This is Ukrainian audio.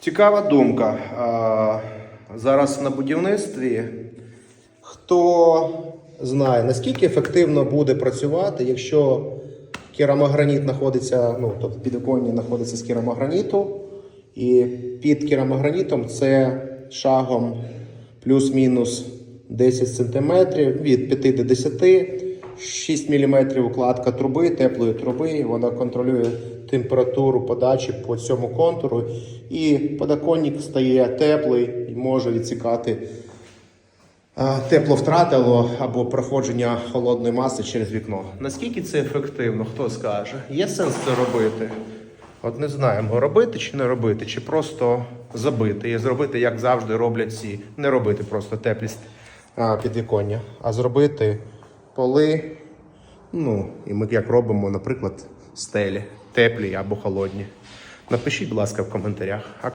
Цікава думка. Зараз на будівництві. Хто знає, наскільки ефективно буде працювати, якщо керамограніт знаходиться, ну, тобто підоконня знаходиться з керамограніту, і під керамогранітом це шагом плюс-мінус 10 см, від 5 до 10 6 мм укладка труби, теплої труби. Вона контролює температуру подачі по цьому контуру. І подоконник стає теплий і може відсікати тепло втратило або проходження холодної маси через вікно. Наскільки це ефективно, хто скаже? Є сенс це робити? От не знаємо, робити чи не робити, чи просто забити і зробити, як завжди роблять всі. Не робити просто теплі а, підвіконня, а зробити поли. Ну, і ми як робимо, наприклад, стелі, теплі або холодні. Напишіть, будь ласка, в коментарях.